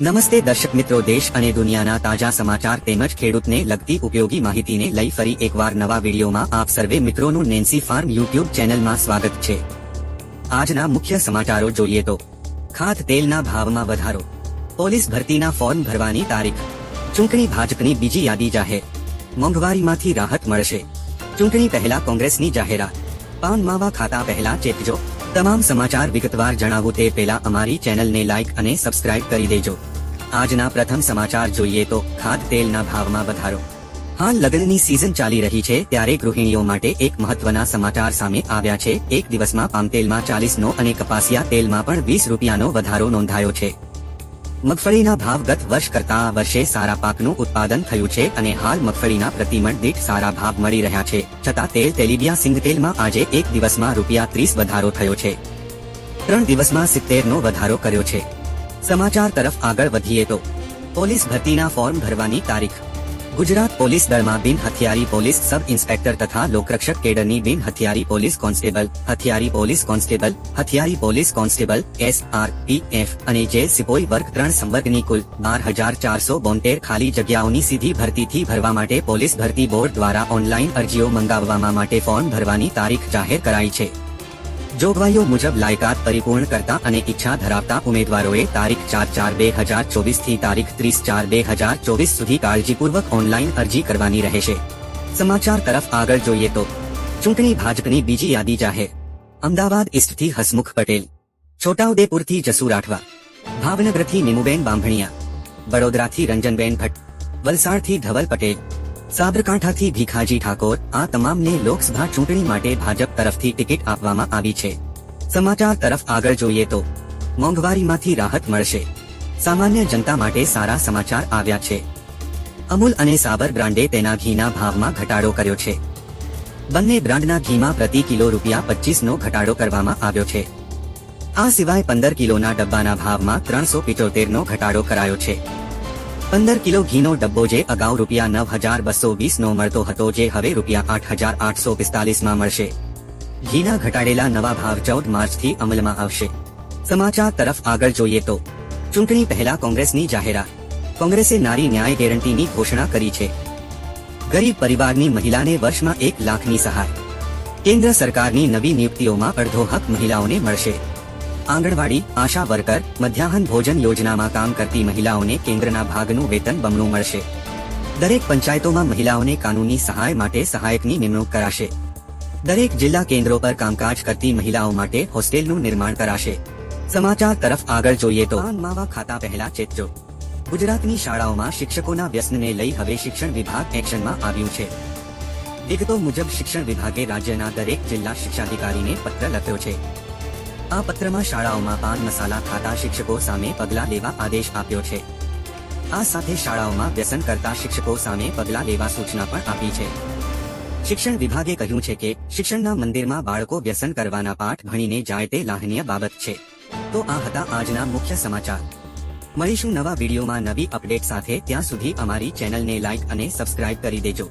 નમસ્તે દર્શક મિત્રો, દેશ અને દુનિયાના તાજા સમાચાર તેમજ ખેડૂતને લગતી ઉપયોગી માહિતીને લઈ ફરી એકવાર નવા વિડીયોમાં આપ સર્વે મિત્રોનું નેન્સી ફાર્મ યુટ્યુબ ચેનલમાં સ્વાગત છે. આજના મુખ્ય સમાચારો જોઈએ તો ખાધ તેલના ભાવમાં વધારો, પોલીસ ભરતીના ફોર્મ ભરવાની તારીખ, ચૂંટણી ભાજપની બીજી યાદી જાહેર, મોંઘવારીમાંથી રાહત મળશે, ચૂંટણી પહેલા કોંગ્રેસની જાહેરાત, પાન માવા ખાતા પહેલા ચેતજો તમામ સમાચાર વિગતવાર જણાવો તે પહેલા અમારી ચેનલને લાઇક અને સબસ્ક્રાઇબ કરી દેજો. આજના પ્રથમ સમાચાર જોઈએ તો ખાદ તેલના ભાવમાં વધારો. હાલ લગ્નની સિઝન ચાલી રહી છે ત્યારે ગૃહિણીઓ માટે એક મહત્વના સમાચાર સામે આવ્યા છે. એક દિવસમાં પામ તેલમાં ચાલીસનો અને કપાસિયા તેલમાં પણ વીસ રૂપિયાનો વધારો નોંધાયો છે. મગફળીના ભાવ ગત વર્ષ કરતા આ વર્ષે સારા પાકનું ઉત્પાદન થયું છે અને હાલ મગફળીના પ્રતિમણ દીઠ સારા ભાવ મળી રહ્યા છે. છતાં તેલ તેલીબિયા સિંગ તેલમાં આજે એક દિવસમાં રૂપિયા ત્રીસ વધારો થયો છે. ત્રણ દિવસમાં સિત્તેર નો વધારો કર્યો છે. સમાચાર તરફ આગળ વધીએ તો પોલીસ ભરતીના ફોર્મ ભરવાની તારીખ. ગુજરાત પોલીસ દળમાં બિન હથિયારી પોલીસ સબ ઇન્સ્પેક્ટર તથા લોકરક્ષક કેડરની બિન હથિયારી પોલીસ કોન્સ્ટેબલ, હથિયારી police constable, હથિયારી police constable, S R P F અને જે સિપોઈ વર્ગ ત્રણ સંવર્ગની કુલ બાર હજાર ચારસો બોતેર ખાલી જગ્યાઓની સીધી ભરતીથી ભરવા માટે પોલીસ ભરતી બોર્ડ દ્વારા ઓનલાઈન અરજીઓ મંગાવવા માટે ફોર્મ ભરવાની તારીખ જાહેર કરાઈ છે. જોગવાઈઓ મુજબ લાયકાત પરિપૂર્ણ કરતા અને ઈચ્છા ધરાવતા ઉમેદવારોએ તારીખ ચાર ચાર બે હજાર ચોવીસ થી તારીખ ત્રીસ ચાર બે હજાર ચોવીસ સુધી કાળજીપૂર્વક ઓનલાઈન અરજી કરવાની રહેશે સમાચાર તરફ આગળ જોઈએ તો ચૂંટણી ભાજપની બીજી યાદી જાહેર અમદાવાદ ઈસ્ટથી હસમુખ પટેલ છોટાઉદેપુરથી જસુ રાઠવા ભાવનગરથી નિમુબેન બાંભણિયા વડોદરાથી રંજનબેન ભટ્ટ વલસાડથી ધવલ પટેલ સાબરકાંઠાથી ભીખાજી ઠાકોર આ તમામને લોકસભા ચૂંટણી માટે ભાજપ તરફથી ટિકિટ આપવામાં આવી છે. સમાચાર તરફ આગળ જોઈએ તો મોંઘવારીમાંથી રાહત મળશે. સામાન્ય જનતા માટે સારા સમાચાર આવ્યા છે. અમૂલ અને સાબર બ્રાન્ડે તેના ઘીના ભાવમાં ઘટાડો કર્યો છે. બંને બ્રાન્ડના ઘીમાં પ્રતિ કિલો રૂપિયા પચીસનો ઘટાડો કરવામાં આવ્યો છે. આ સિવાય પંદર કિલોના ડબ્બાના ભાવમાં ત્રણસો પિચોતેરનો ઘટાડો કરાયો છે. પંદર કિલો ઘીનો ડબ્બો જે અગાઉ રૂપિયા નવ હજાર બસો વીસનો મળતો હતો જે હવે રૂપિયા આઠ હજાર આઠસો પિસ્તાલીસમાં મળશે. ઘીના ઘટાડેલા નવા ભાવ ચૌદ માર્ચથી અમલમાં આવશે. સમાચાર તરફ આગળ જોઈએ તો, ચૂંટણી પહેલા કોંગ્રેસની જાહેરાત. કોંગ્રેસે નારી ન્યાય ગેરંટીની ઘોષણા કરી છે. ગરીબ પરિવારની મહિલાને વર્ષમાં એક લાખની સહાય. કેન્દ્ર સરકારની નવી નિયુક્તિઓમાં અડધો હક મહિલાઓને મળશે. આંગણવાડી, આશા વર્કર, મધ્યાહન ભોજન યોજનામાં કામ કરતી મહિલાઓને કેન્દ્રના ભાગનું વેતન બમણું મળશે. દરેક પંચાયતોમાં મહિલાઓને કાનૂની સહાય માટે સહાયકની નિમણૂક કરાશે. દરેક જિલ્લા કેન્દ્રો પર કામકાજ કરતી મહિલાઓ માટે હોસ્ટેલનું નિર્માણ કરાશે. સમાચાર તરફ આગળ જોઈએ તો માવા ખાતા પહેલા ચેતજો. ગુજરાતની શાળાઓમાં શિક્ષકોના વ્યસનને લઈ હવે શિક્ષણ વિભાગ એક્શનમાં આવ્યું છે. વિગતો મુજબ શિક્ષણ વિભાગે રાજ્યના દરેક જિલ્લા શિક્ષાધિકારીને પત્ર લખ્યો છે. આ પત્રમાં શાળાઓમાં પાન મસાલા ખાતા શિક્ષકો સામે પગલાં લેવા આદેશ આપ્યો છે. આ સાથે શાળાઓમાં વ્યસન કરતા શિક્ષકો સામે પગલાં લેવા સૂચના પણ આપી છે. શિક્ષણ વિભાગે કહ્યું છે કે, શિક્ષણના મંદિરમાં બાળકો વ્યસન કરવાના પાઠ ભણીને જાય તે લાહનીય બાબત છે. તો આ હતા આજના મુખ્ય સમાચાર. મળીશું નવા વિડીયોમાં નવી અપડેટ સાથે ત્યાં સુધી અમારી ચેનલને લાઇક અને સબસ્ક્રાઇબ કરી દેજો.